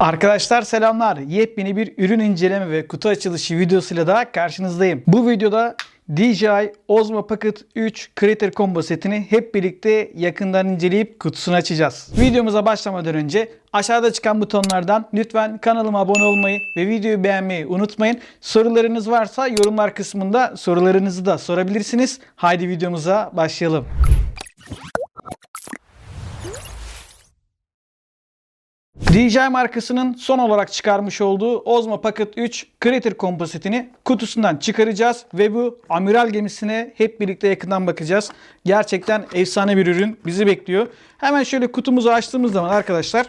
Arkadaşlar selamlar. Yepyeni bir ürün inceleme ve kutu açılışı videosuyla daha karşınızdayım. Bu videoda DJI Osmo Pocket 3 Creator Combo setini hep birlikte yakından inceleyip kutusunu açacağız. Videomuza başlamadan önce aşağıda çıkan butonlardan lütfen kanalıma abone olmayı ve videoyu beğenmeyi unutmayın. Sorularınız varsa yorumlar kısmında sorularınızı da sorabilirsiniz. Haydi videomuza başlayalım. DJI markasının son olarak çıkarmış olduğu Osmo Pocket 3 Creator kompozitini kutusundan çıkaracağız ve bu amiral gemisine hep birlikte yakından bakacağız. Gerçekten efsane bir ürün bizi bekliyor. Hemen şöyle kutumuzu açtığımız zaman arkadaşlar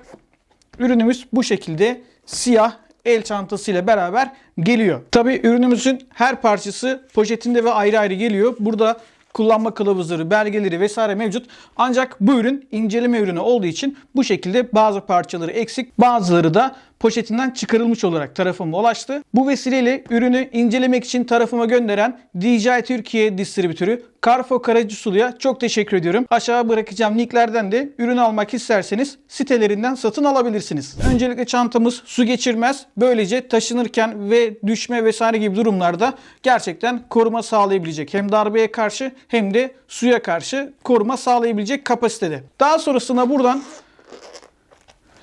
ürünümüz bu şekilde siyah el çantasıyla beraber geliyor. Tabi ürünümüzün her parçası poşetinde ve ayrı ayrı geliyor. Burada kullanma kılavuzları, belgeleri vesaire mevcut. Ancak bu ürün inceleme ürünü olduğu için bu şekilde bazı parçaları eksik, bazıları da poşetinden çıkarılmış olarak tarafıma ulaştı. Bu vesileyle ürünü incelemek için tarafıma gönderen DJI Türkiye distribütörü Carfo Karacısulu'ya çok teşekkür ediyorum. Aşağı bırakacağım linklerden de ürün almak isterseniz sitelerinden satın alabilirsiniz. Öncelikle çantamız su geçirmez. Böylece taşınırken ve düşme vesaire gibi durumlarda gerçekten koruma sağlayabilecek. Hem darbeye karşı hem de suya karşı koruma sağlayabilecek kapasitede. Daha sonrasında buradan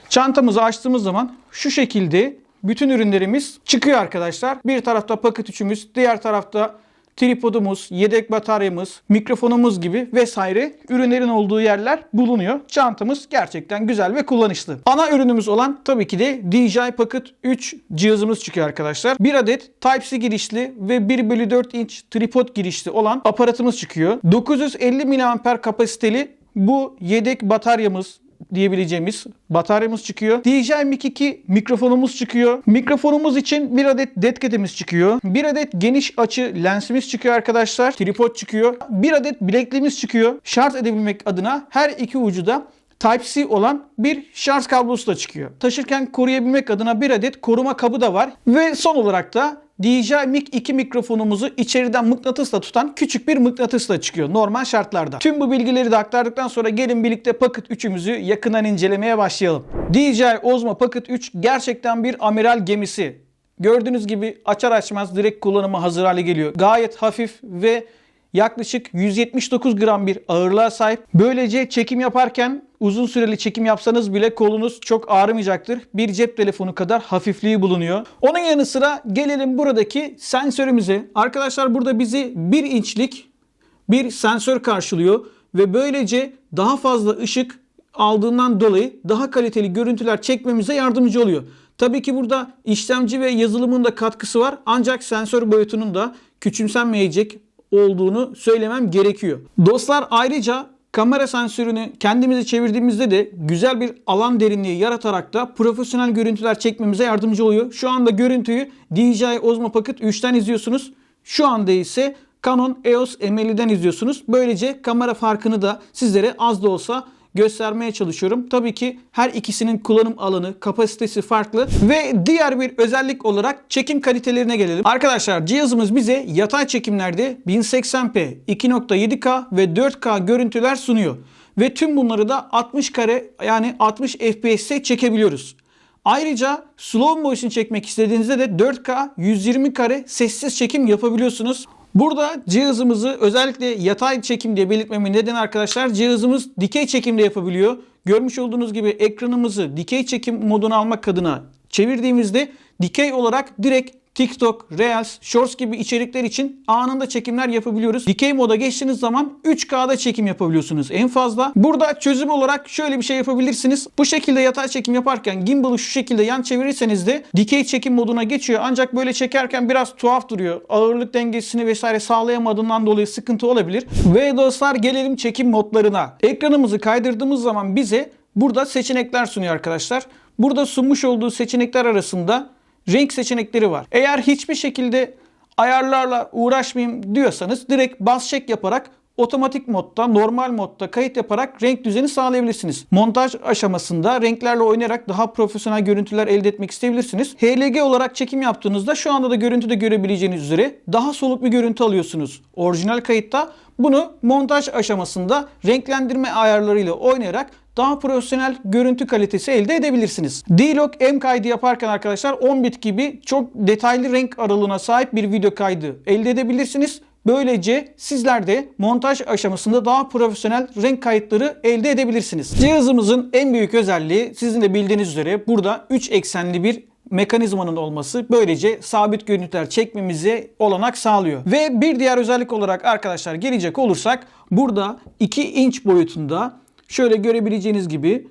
Çantamızı açtığımız zaman şu şekilde bütün ürünlerimiz çıkıyor arkadaşlar. Bir tarafta paket üçümüz, diğer tarafta tripodumuz, yedek bataryamız, mikrofonumuz gibi vesaire ürünlerin olduğu yerler bulunuyor. Çantamız gerçekten güzel ve kullanışlı. Ana ürünümüz olan tabii ki de DJI Pocket 3 cihazımız çıkıyor arkadaşlar. Bir adet Type-C girişli ve 1 bölü 4 inç tripod girişli olan aparatımız çıkıyor. 950 mAh kapasiteli bu yedek bataryamız diyebileceğimiz bataryamız çıkıyor. DJI Mic 2 mikrofonumuz çıkıyor. Mikrofonumuz için bir adet deadcat'imiz çıkıyor. Bir adet geniş açı lensimiz çıkıyor arkadaşlar. Tripod çıkıyor. Bir adet bilekliğimiz çıkıyor. Şarj edebilmek adına her iki ucu da Type-C olan bir şarj kablosu da çıkıyor. Taşırken koruyabilmek adına bir adet koruma kabı da var. Ve son olarak da DJI Mic 2 mikrofonumuzu içeriden mıknatısla tutan küçük bir mıknatısla çıkıyor normal şartlarda. Tüm bu bilgileri de aktardıktan sonra gelin birlikte Pocket 3'ümüzü yakından incelemeye başlayalım. DJI Osmo Pocket 3 gerçekten bir amiral gemisi. Gördüğünüz gibi açar açmaz direkt kullanıma hazır hale geliyor. Gayet hafif ve yaklaşık 179 gram bir ağırlığa sahip. Böylece çekim yaparken uzun süreli çekim yapsanız bile kolunuz çok ağrımayacaktır. Bir cep telefonu kadar hafifliği bulunuyor. Onun yanı sıra gelelim buradaki sensörümüze. Arkadaşlar burada bizi 1 inçlik bir sensör karşılıyor ve böylece daha fazla ışık aldığından dolayı daha kaliteli görüntüler çekmemize yardımcı oluyor. Tabii ki burada işlemci ve yazılımın da katkısı var ancak sensör boyutunun da küçümsenmeyecek olduğunu söylemem gerekiyor. Dostlar ayrıca kamera sensörünü kendimize çevirdiğimizde de güzel bir alan derinliği yaratarak da profesyonel görüntüler çekmemize yardımcı oluyor. Şu anda görüntüyü DJI Osmo Pocket 3'ten izliyorsunuz. Şu anda ise Canon EOS M50'den izliyorsunuz. Böylece kamera farkını da sizlere az da olsa göstermeye çalışıyorum. Tabii ki her ikisinin kullanım alanı, kapasitesi farklı ve diğer bir özellik olarak çekim kalitelerine gelelim. Arkadaşlar cihazımız bize yatay çekimlerde 1080p, 2.7K ve 4K görüntüler sunuyor. Ve tüm bunları da 60 kare yani 60 FPS'e çekebiliyoruz. Ayrıca slow motion çekmek istediğinizde de 4K 120 kare sessiz çekim yapabiliyorsunuz. Burada cihazımızı özellikle yatay çekim diye belirtmemin nedeni arkadaşlar cihazımız dikey çekimde yapabiliyor. Görmüş olduğunuz gibi ekranımızı dikey çekim moduna almak adına çevirdiğimizde dikey olarak direkt TikTok, Reels, Shorts gibi içerikler için anında çekimler yapabiliyoruz. Dikey moda geçtiğiniz zaman 3K'da çekim yapabiliyorsunuz en fazla. Burada çözüm olarak şöyle bir şey yapabilirsiniz. Bu şekilde yatay çekim yaparken gimbal'ı şu şekilde yan çevirirseniz de dikey çekim moduna geçiyor. Ancak böyle çekerken biraz tuhaf duruyor. Ağırlık dengesini vesaire sağlayamadığından dolayı sıkıntı olabilir. Ve dostlar gelelim çekim modlarına. Ekranımızı kaydırdığımız zaman bize burada seçenekler sunuyor arkadaşlar. Burada sunmuş olduğu seçenekler arasında renk seçenekleri var. Eğer hiçbir şekilde ayarlarla uğraşmayayım diyorsanız direkt bas çek yaparak otomatik modda, normal modda kayıt yaparak renk düzeni sağlayabilirsiniz. Montaj aşamasında renklerle oynayarak daha profesyonel görüntüler elde etmek isteyebilirsiniz. HLG olarak çekim yaptığınızda şu anda da görüntüde görebileceğiniz üzere daha soluk bir görüntü alıyorsunuz. Orijinal kayıtta bunu montaj aşamasında renklendirme ayarlarıyla oynayarak daha profesyonel görüntü kalitesi elde edebilirsiniz. D-Log M kaydı yaparken arkadaşlar 10 bit gibi çok detaylı renk aralığına sahip bir video kaydı elde edebilirsiniz. Böylece sizler de montaj aşamasında daha profesyonel renk kayıtları elde edebilirsiniz. Cihazımızın en büyük özelliği sizin de bildiğiniz üzere burada 3 eksenli bir mekanizmanın olması böylece sabit görüntüler çekmemize olanak sağlıyor. Ve bir diğer özellik olarak arkadaşlar gelecek olursak burada 2 inç boyutunda şöyle görebileceğiniz gibi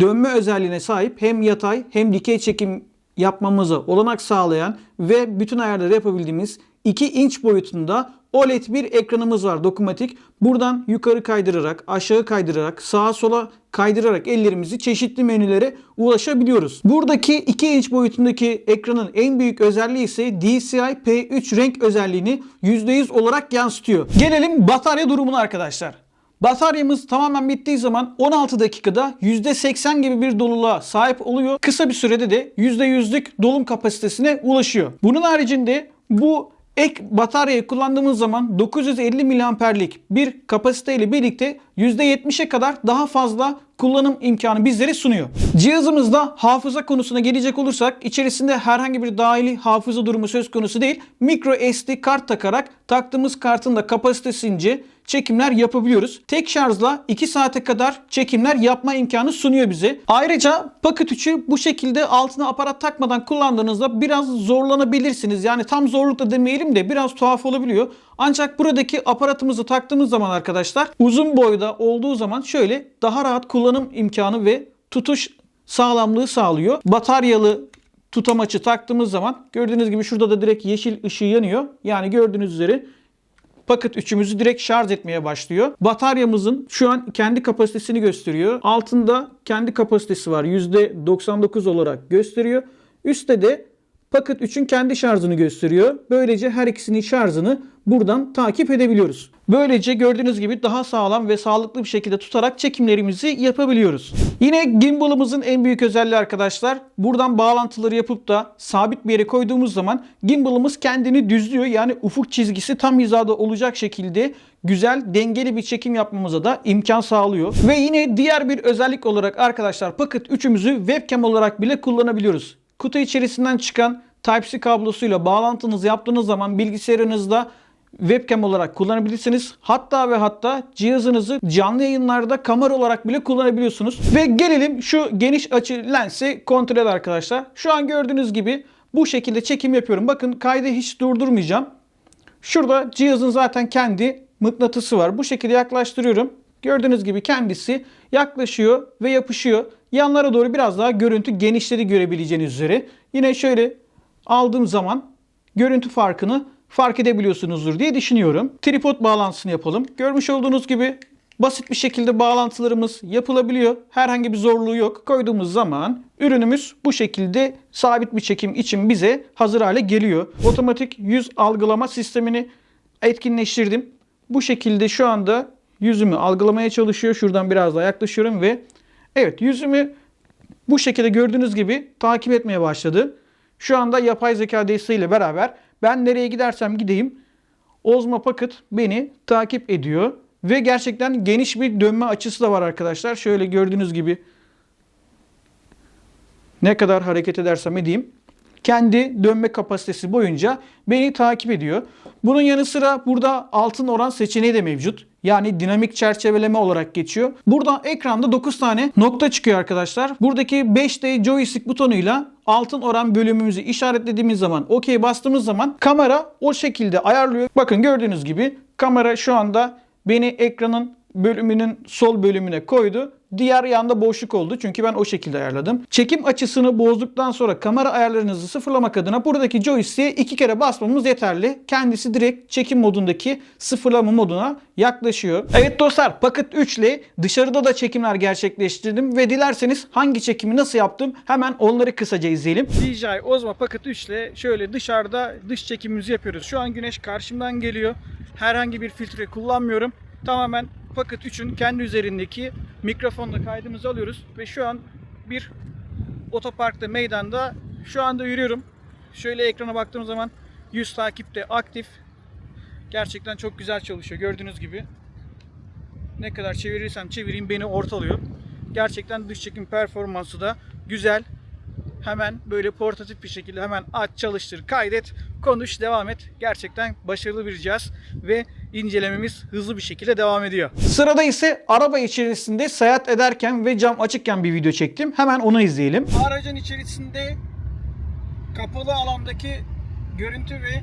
dönme özelliğine sahip hem yatay hem dikey çekim yapmamıza olanak sağlayan ve bütün ayarları yapabildiğimiz 2 inç boyutunda OLED bir ekranımız var dokunmatik. Buradan yukarı kaydırarak, aşağı kaydırarak, sağa sola kaydırarak ellerimizi çeşitli menülere ulaşabiliyoruz. Buradaki 2 inç boyutundaki ekranın en büyük özelliği ise DCI P3 renk özelliğini %100 olarak yansıtıyor. Gelelim batarya durumuna arkadaşlar. Bataryamız tamamen bittiği zaman 16 dakikada %80 gibi bir doluluğa sahip oluyor. Kısa bir sürede de %100'lük dolum kapasitesine ulaşıyor. Bunun haricinde bu ek bataryayı kullandığımız zaman 950 miliamperlik bir kapasiteyle birlikte %70'e kadar daha fazla kullanım imkanı bizlere sunuyor. Cihazımızda hafıza konusuna gelecek olursak içerisinde herhangi bir dahili hafıza durumu söz konusu değil. Micro SD kart takarak taktığımız kartın da kapasitesince çekimler yapabiliyoruz. Tek şarjla 2 saate kadar çekimler yapma imkanı sunuyor bize. Ayrıca Pocket 3'ü bu şekilde altına aparat takmadan kullandığınızda biraz zorlanabilirsiniz. Yani tam zorluk da demeyelim de biraz tuhaf olabiliyor. Ancak buradaki aparatımızı taktığımız zaman arkadaşlar uzun boyda olduğu zaman şöyle daha rahat kullanım imkanı ve tutuş sağlamlığı sağlıyor. Bataryalı tutamaçı taktığımız zaman gördüğünüz gibi şurada da direkt yeşil ışığı yanıyor. Yani gördüğünüz üzere Pocket 3'ümüzü direkt şarj etmeye başlıyor. Bataryamızın şu an kendi kapasitesini gösteriyor. Altında kendi kapasitesi var. %99 olarak gösteriyor. Üstte de Pocket 3'ün kendi şarjını gösteriyor. Böylece her ikisinin şarjını buradan takip edebiliyoruz. Böylece gördüğünüz gibi daha sağlam ve sağlıklı bir şekilde tutarak çekimlerimizi yapabiliyoruz. Yine gimbal'ımızın en büyük özelliği arkadaşlar buradan bağlantıları yapıp da sabit bir yere koyduğumuz zaman gimbal'ımız kendini düzlüyor. Yani ufuk çizgisi tam hizada olacak şekilde güzel dengeli bir çekim yapmamıza da imkan sağlıyor. Ve yine diğer bir özellik olarak arkadaşlar Pocket 3'ümüzü webcam olarak bile kullanabiliyoruz. Kutu içerisinden çıkan Type-C kablosuyla bağlantınızı yaptığınız zaman bilgisayarınızda webcam olarak kullanabilirsiniz. Hatta ve hatta cihazınızı canlı yayınlarda kamera olarak bile kullanabiliyorsunuz. Ve gelelim şu geniş açı lensi kontrol arkadaşlar. Şu an gördüğünüz gibi bu şekilde çekim yapıyorum. Bakın kaydı hiç durdurmayacağım. Şurada cihazın zaten kendi mıknatısı var. Bu şekilde yaklaştırıyorum. Gördüğünüz gibi kendisi yaklaşıyor ve yapışıyor. Yanlara doğru biraz daha görüntü genişleri görebileceğiniz üzere. Yine şöyle aldığım zaman görüntü farkını fark edebiliyorsunuzdur diye düşünüyorum. Tripod bağlantısını yapalım. Görmüş olduğunuz gibi basit bir şekilde bağlantılarımız yapılabiliyor. Herhangi bir zorluğu yok. Koyduğumuz zaman ürünümüz bu şekilde sabit bir çekim için bize hazır hale geliyor. Otomatik yüz algılama sistemini etkinleştirdim. Bu şekilde şu anda yüzümü algılamaya çalışıyor. Şuradan biraz daha yaklaşıyorum ve evet yüzümü bu şekilde gördüğünüz gibi takip etmeye başladı. Şu anda yapay zeka desteğiyle beraber ben nereye gidersem gideyim Ozma Pocket beni takip ediyor. Ve gerçekten geniş bir dönme açısı da var arkadaşlar. Şöyle gördüğünüz gibi ne kadar hareket edersem edeyim kendi dönme kapasitesi boyunca beni takip ediyor. Bunun yanı sıra burada altın oran seçeneği de mevcut. Yani dinamik çerçeveleme olarak geçiyor. Burada ekranda 9 tane nokta çıkıyor arkadaşlar. Buradaki 5D joystick butonuyla altın oran bölümümüzü işaretlediğimiz zaman OK bastığımız zaman kamera o şekilde ayarlıyor. Bakın gördüğünüz gibi kamera şu anda beni ekranın bölümünün sol bölümüne koydu. Diğer yanda boşluk oldu çünkü ben o şekilde ayarladım. Çekim açısını bozduktan sonra kamera ayarlarınızı sıfırlamak adına buradaki joystick'e iki kere basmamız yeterli. Kendisi direkt çekim modundaki sıfırlama moduna yaklaşıyor. Evet dostlar Pocket 3 ile dışarıda da çekimler gerçekleştirdim ve dilerseniz hangi çekimi nasıl yaptım hemen onları kısaca izleyelim. DJI Osmo Pocket 3 ile şöyle dışarıda dış çekimimizi yapıyoruz. Şu an güneş karşımdan geliyor. Herhangi bir filtre kullanmıyorum. Tamamen Pocket 3'ün kendi üzerindeki mikrofonla kaydımızı alıyoruz ve şu an bir otoparkta meydanda şu anda yürüyorum. Şöyle ekrana baktığım zaman yüz takipte aktif. Gerçekten çok güzel çalışıyor gördüğünüz gibi. Ne kadar çevirirsem çevireyim beni ortalıyor. Gerçekten dış çekim performansı da güzel. Hemen böyle portatif bir şekilde hemen aç, çalıştır, kaydet, konuş, devam et. Gerçekten başarılı bir cihaz ve incelememiz hızlı bir şekilde devam ediyor. Sırada ise araba içerisinde seyahat ederken ve cam açıkken bir video çektim. Hemen onu izleyelim. Aracın içerisinde kapalı alandaki görüntü ve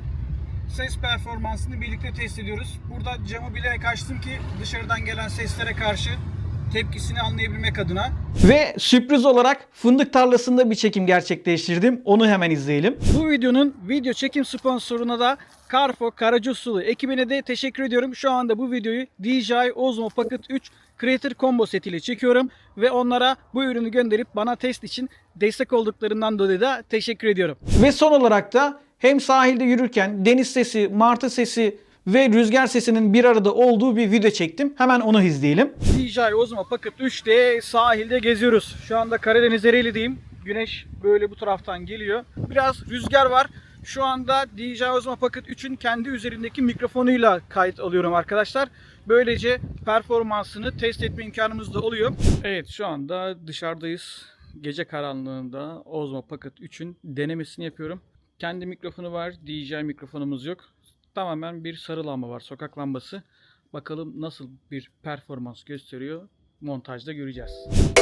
ses performansını birlikte test ediyoruz. Burada camı bilerek açtım ki dışarıdan gelen seslere karşı tepkisini anlayabilmek adına. Ve sürpriz olarak fındık tarlasında bir çekim gerçekleştirdim. Onu hemen izleyelim. Bu videonun video çekim sponsoruna da Carfo Karacasulu ekibine de teşekkür ediyorum. Şu anda bu videoyu DJI Osmo Pocket 3 Creator Combo setiyle çekiyorum ve onlara bu ürünü gönderip bana test için destek olduklarından dolayı da teşekkür ediyorum. Ve son olarak da hem sahilde yürürken deniz sesi, martı sesi ve rüzgar sesinin bir arada olduğu bir video çektim. Hemen onu izleyelim. DJI Osmo Pocket 3'te sahilde geziyoruz. Şu anda Karadeniz Ereğli'deyim. Güneş böyle bu taraftan geliyor. Biraz rüzgar var. Şu anda DJI Osmo Pocket 3'ün kendi üzerindeki mikrofonuyla kayıt alıyorum arkadaşlar. Böylece performansını test etme imkanımız da oluyor. Evet şu anda dışarıdayız. Gece karanlığında Osmo Pocket 3'ün denemesini yapıyorum. Kendi mikrofonu var. DJI mikrofonumuz yok. Tamamen bir sarı lamba var. Sokak lambası. Bakalım nasıl bir performans gösteriyor. Montajda göreceğiz.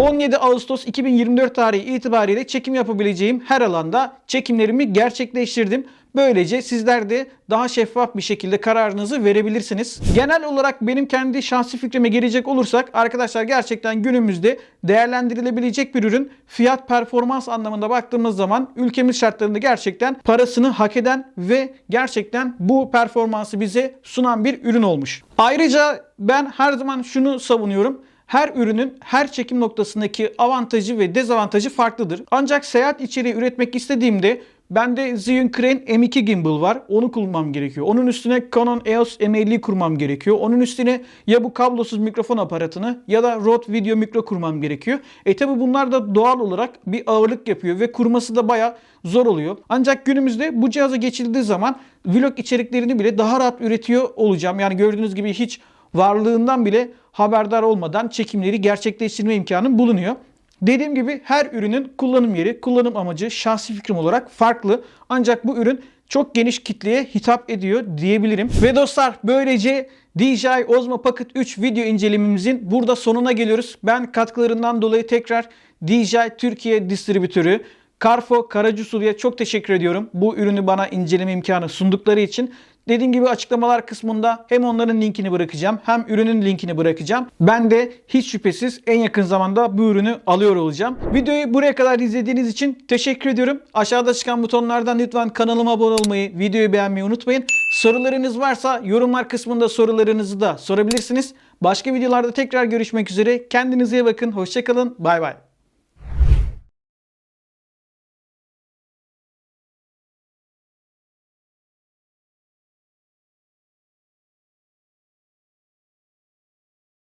17 Ağustos 2024 tarihi itibariyle çekim yapabileceğim her alanda çekimlerimi gerçekleştirdim. Böylece sizler de daha şeffaf bir şekilde kararınızı verebilirsiniz. Genel olarak benim kendi şahsi fikrime gelecek olursak arkadaşlar gerçekten günümüzde değerlendirilebilecek bir ürün. Fiyat performans anlamında baktığımız zaman ülkemiz şartlarında gerçekten parasını hak eden ve gerçekten bu performansı bize sunan bir ürün olmuş. Ayrıca ben her zaman şunu savunuyorum her ürünün her çekim noktasındaki avantajı ve dezavantajı farklıdır. Ancak seyahat içeriği üretmek istediğimde Bende Zhiyun Crane M2 gimbal var. Onu kullanmam gerekiyor. Onun üstüne Canon EOS M50 kurmam gerekiyor. Onun üstüne ya bu kablosuz mikrofon aparatını ya da Rode Video Mikro kurmam gerekiyor. E tabi bunlar da doğal olarak bir ağırlık yapıyor ve kurması da baya zor oluyor. Ancak günümüzde bu cihaza geçildiği zaman vlog içeriklerini bile daha rahat üretiyor olacağım. Yani gördüğünüz gibi hiç varlığından bile haberdar olmadan çekimleri gerçekleştirme imkanım bulunuyor. Dediğim gibi her ürünün kullanım yeri, kullanım amacı şahsi fikrim olarak farklı. Ancak bu ürün çok geniş kitleye hitap ediyor diyebilirim. Ve dostlar böylece DJI Osmo Pocket 3 video incelememizin burada sonuna geliyoruz. Ben katkılarından dolayı tekrar DJI Türkiye distribütörü Carfo Karacusulu'ya çok teşekkür ediyorum. Bu ürünü bana inceleme imkanı sundukları için. Dediğim gibi açıklamalar kısmında hem onların linkini bırakacağım hem ürünün linkini bırakacağım. Ben de hiç şüphesiz en yakın zamanda bu ürünü alıyor olacağım. Videoyu buraya kadar izlediğiniz için teşekkür ediyorum. Aşağıda çıkan butonlardan lütfen kanalıma abone olmayı, videoyu beğenmeyi unutmayın. Sorularınız varsa yorumlar kısmında sorularınızı da sorabilirsiniz. Başka videolarda tekrar görüşmek üzere. Kendinize iyi bakın. Hoşçakalın. Bay bay.